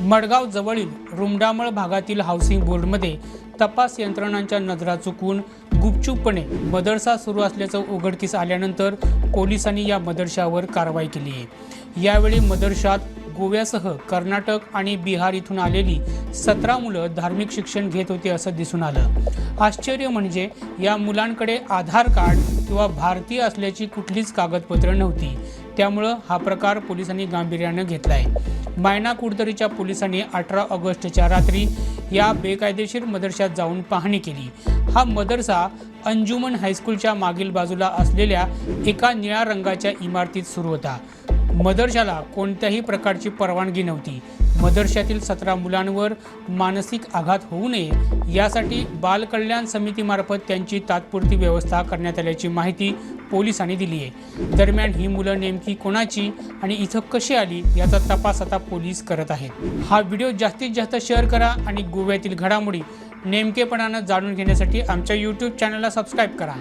मडगाव जवळील रुमडामळ भागातील हाऊसिंग बोर्डमध्ये तपास यंत्रणांच्या नजरा चुकून गुपचूपपणे मदरसा सुरू असल्याचं उघडकीस आल्यानंतर पोलिसांनी या मदरशावर कारवाई केली आहे. यावेळी मदरशात गोव्यासह कर्नाटक आणि बिहार इथून आलेली सतरा मुलं धार्मिक शिक्षण घेत होती असं दिसून आलं. आश्चर्य म्हणजे या मुलांकडे आधार कार्ड किंवा भारतीय असल्याची कुठलीच कागदपत्रं नव्हती. त्यामुळं हा प्रकार पोलिसांनी गांभीर्यानं घेतला आहे मायना कुडतरीच्या पोलिसांनी अठरा ऑगस्टच्या रात्री या बेकायदेशीर मदरशात जाऊन पाहणी केली. हा मदरसा अंजुमन हायस्कूलच्या मागील बाजूला असलेल्या एका निळ्या रंगाच्या इमारतीत सुरू होता. मदरशाला कोणत्याही प्रकारची परवानगी नव्हती. मदरशातील सतरा मुलांवर मानसिक आघात होऊ नये यासाठी बालकल्याण समितीमार्फत त्यांची तात्पुरती व्यवस्था करण्यात आल्याची माहिती पोलिसांनी दिली आहे. दरम्यान ही मुलं नेमकी कोणाची आणि इथं कशी आली याचा तपास आता पोलीस करत आहेत. हा व्हिडिओ जास्तीत जास्त शेअर करा आणि गोव्यातील घडामोडी नेमकेपणानं जाणून घेण्यासाठी आमच्या यूट्यूब चॅनलला सबस्क्राईब करा.